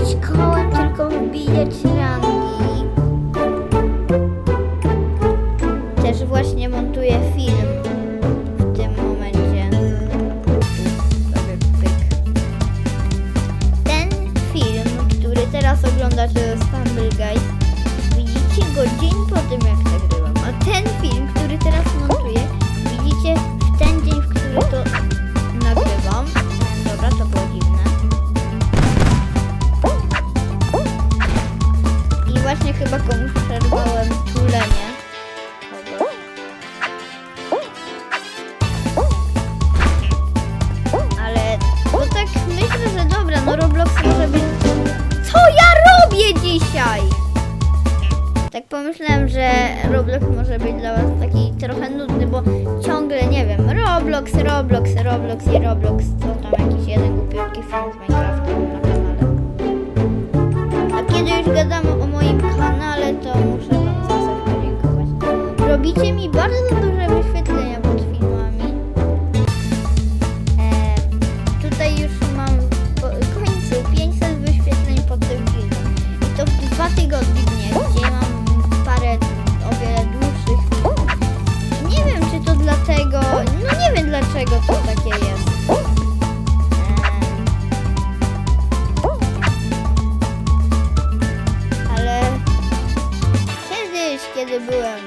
it's call. pomyślałem, że Roblox może być dla was taki trochę nudny, bo ciągle, nie wiem, Roblox, Roblox, Roblox i Roblox, co tam jakiś jeden głupiutki film z Minecrafta na kanale. A kiedy już gadam o moim kanale, to muszę wam zaraz podziękować. Robicie mi bardzo duże wyświetlenia byłem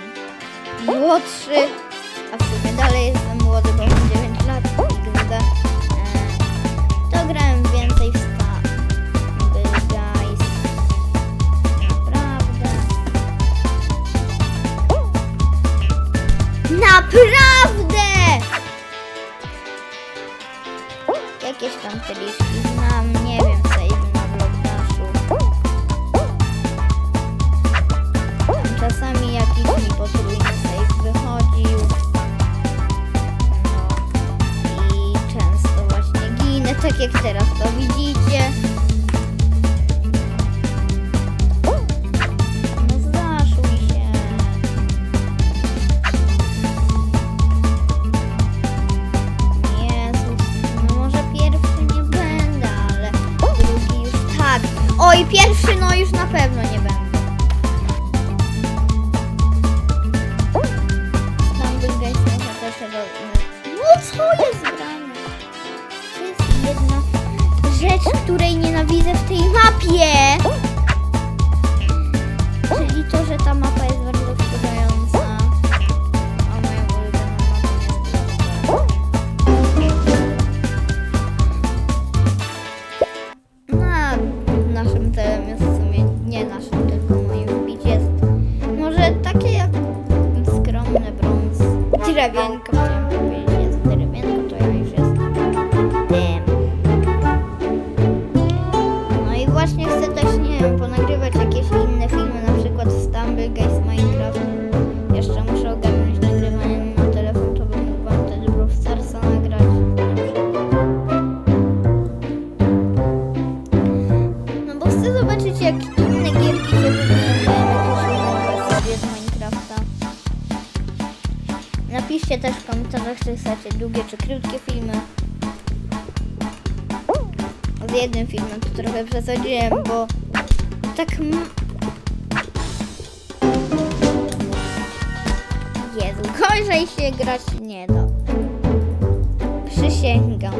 młodszy, a w sumie dalej jestem młody, bo mam 9 lat, gdy e, to grałem więcej w Starbase, naprawdę. Naprawdę! Jakieś tam tyliszki. bien. znaczy krótkie filmy. Z jednym filmem to trochę przesadziłem, bo tak... Jezu, gorzej się grać nie da. Przysięgam.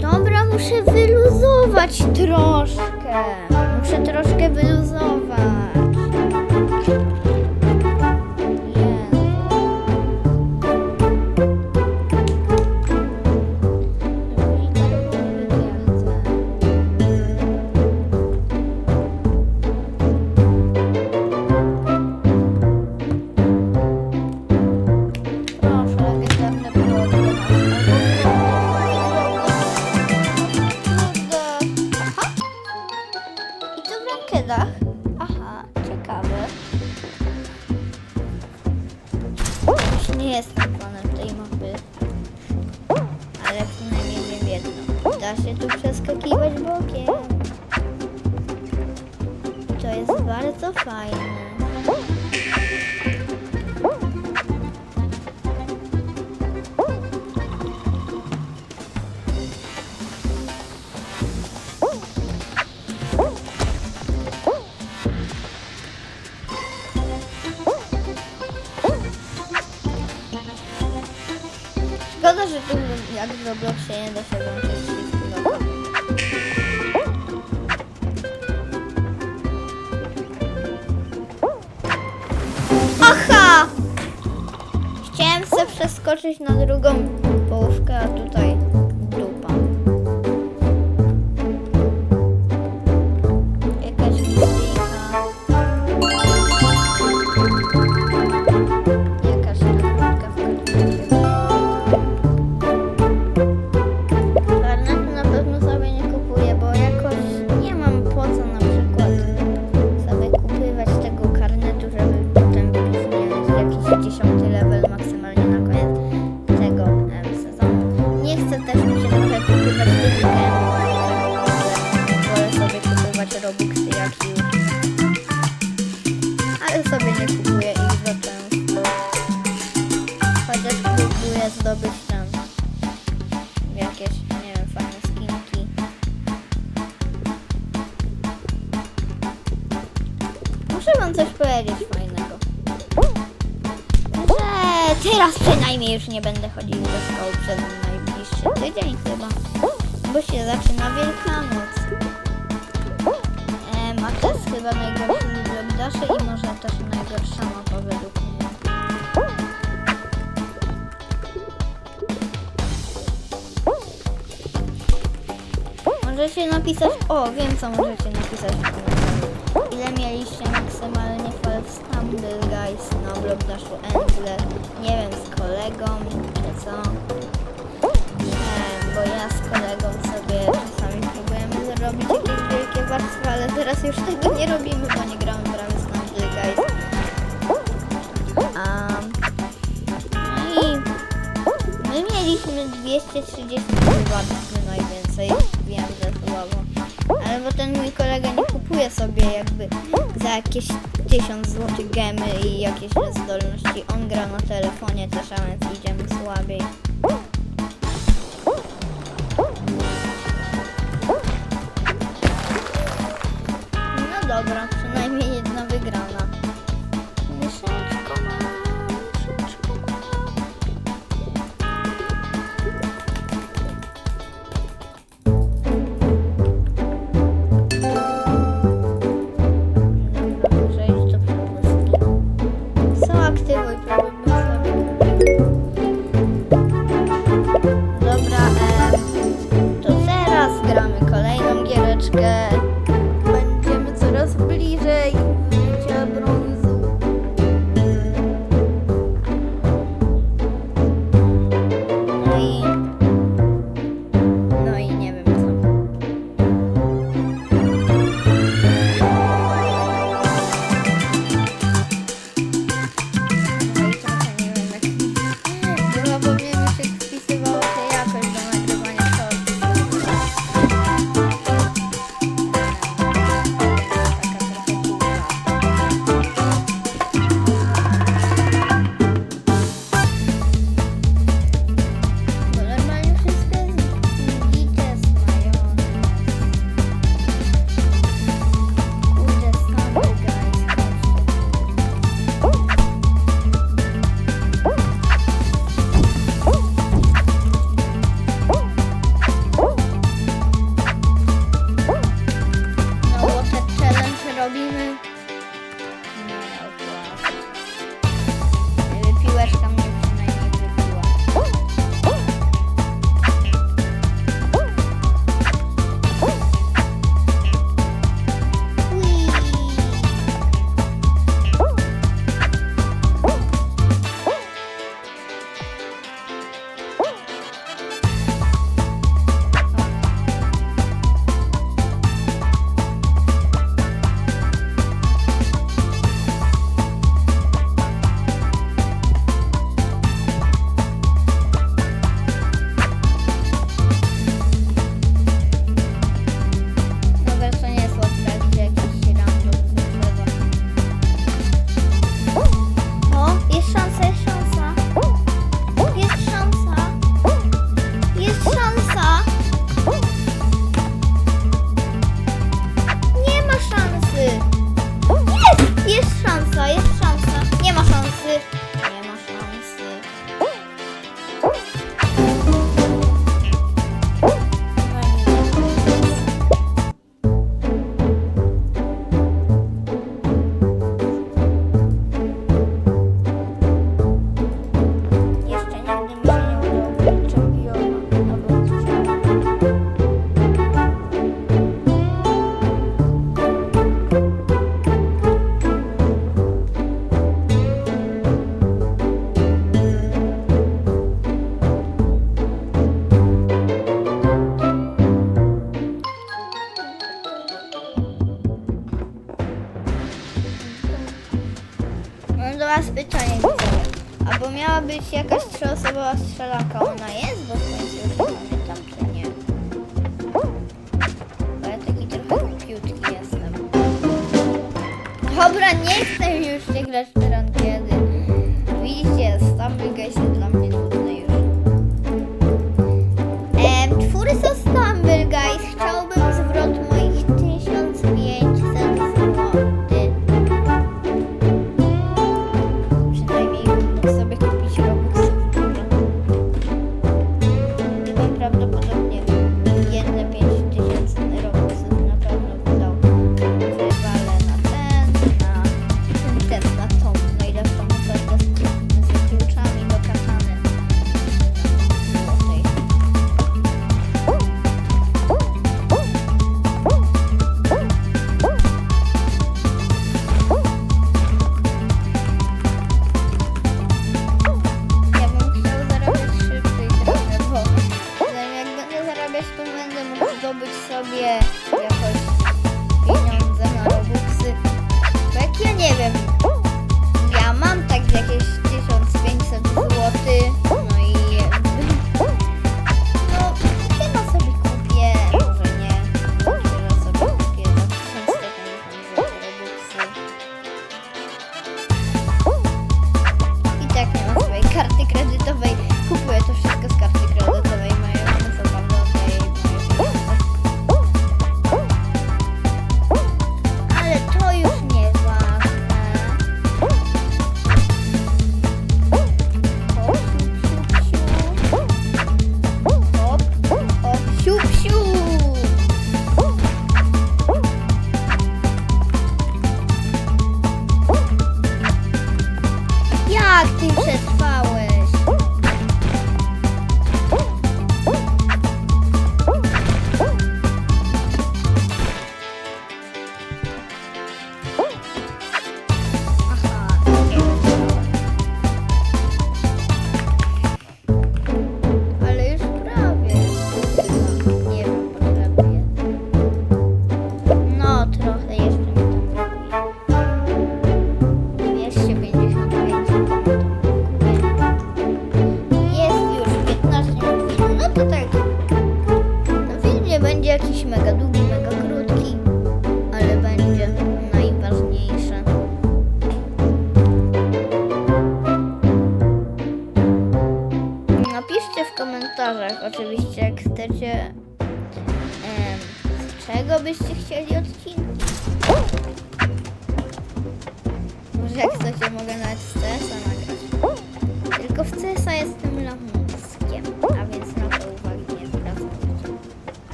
Dobra, muszę wyluzować troszkę. Muszę troszkę wyluzować. Nie jestem fanem tej mapy. Ale przynajmniej wiem jedno. Da się tu przeskakiwać bokiem. To jest bardzo fajne. Tu jak w Robloxie nie da się włączyć shift. Aha! Chciałem sobie przeskoczyć na drugą połówkę, a tutaj powiedzieć fajnego. Że teraz przynajmniej już nie będę chodził do szkoły przez najbliższy tydzień chyba. Bo się zaczyna Wielkanoc. E, to jest chyba najgorszy blok daszy i może też najgorsza mapa według mnie. Możecie napisać, o wiem co możecie napisać. Ile mieliście maksymalnie Stumble Guys na blog daszu Endle? Nie wiem, z kolegą czy co? Nie, bo ja z kolegą sobie czasami próbujemy zrobić jakieś wielkie warstwy, ale teraz już tego nie robimy, bo nie gramy prawie Stumble Guys. A, no i My mieliśmy 233 warstwy najwięcej. Wiem, że słabo. Ale bo ten mój kolega nie kupuje sobie jakby za jakieś 1000 zł gemy i jakieś zdolności. On gra na telefonie też, a więc idziemy słabiej. No dobra, przynajmniej jedna wygrana. trzyosobowa strzelanka ona jest, bo w końcu już pamiętam czy nie. Bo ja taki trochę głupiutki jestem. Dobra, nie chcę już się grać teraz.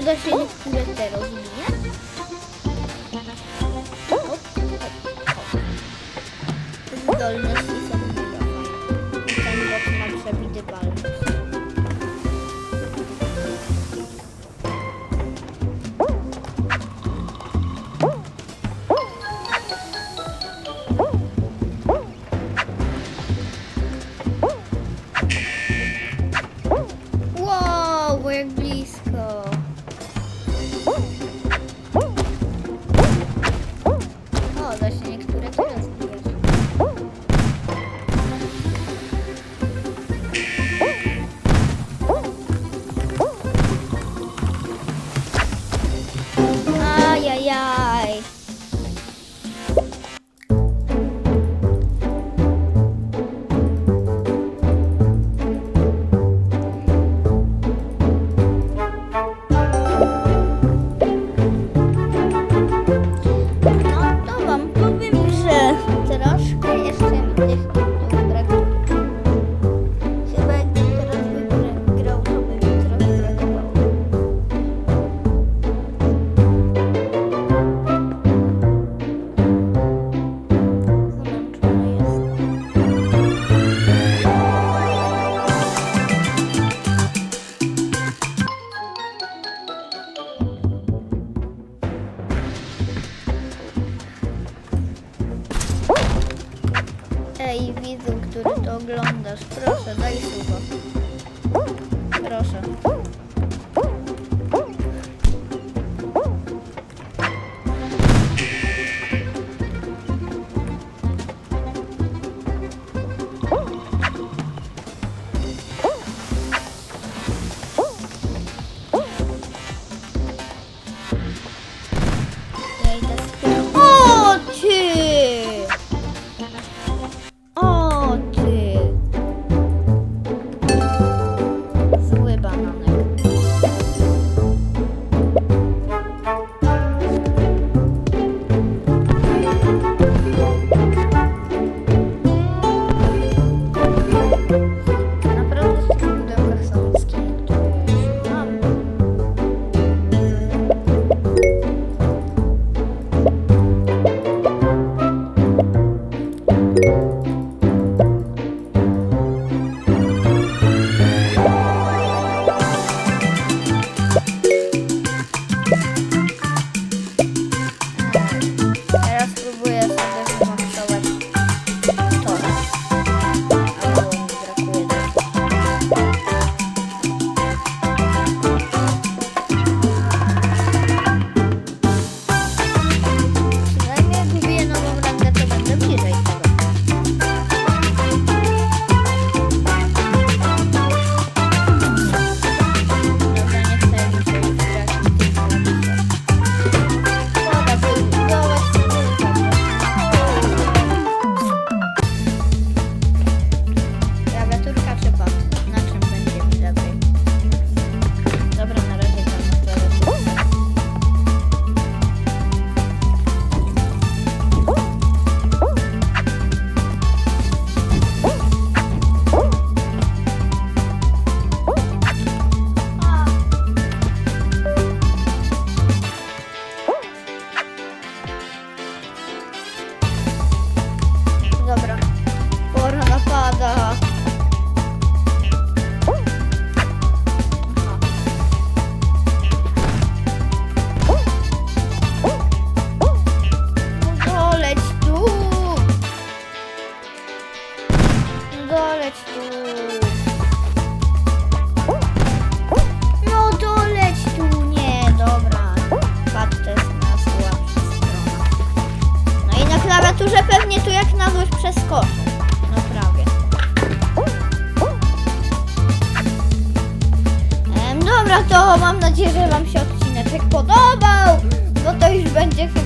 Uda się nie wkurzyć teraz, nie? niektóre teraz.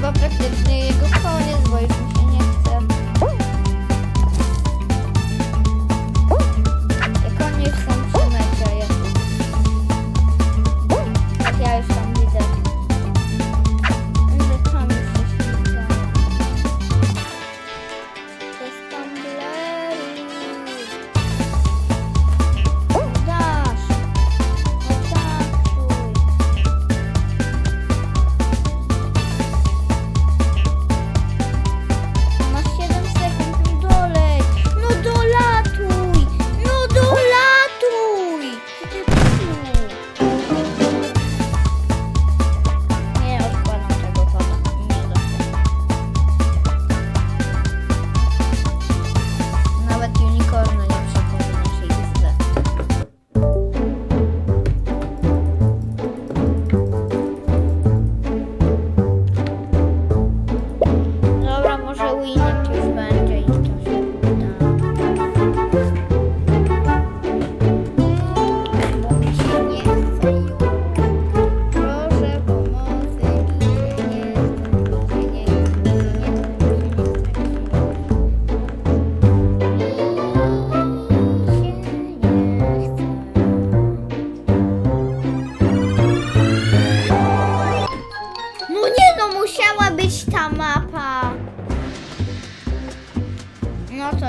Chyba praktycznie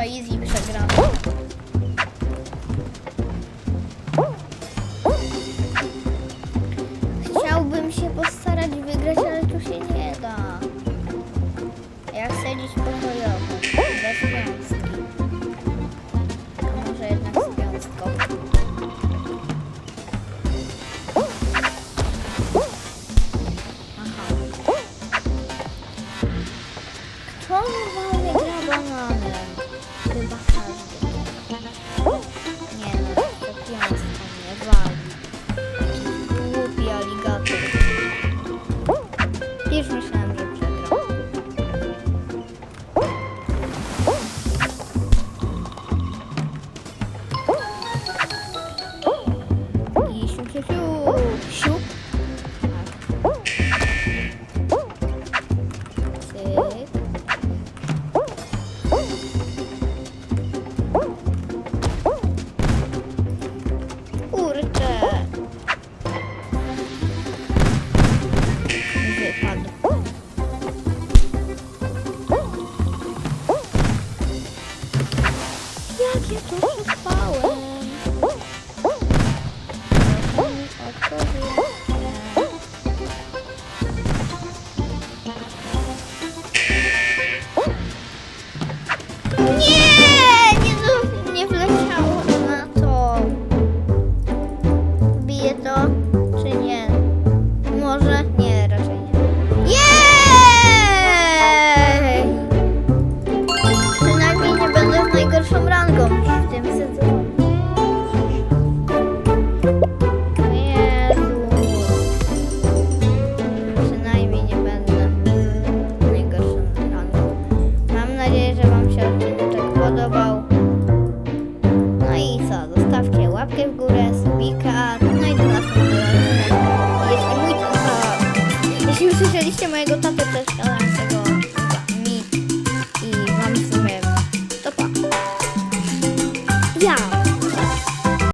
No to easy przegrana. Chciałbym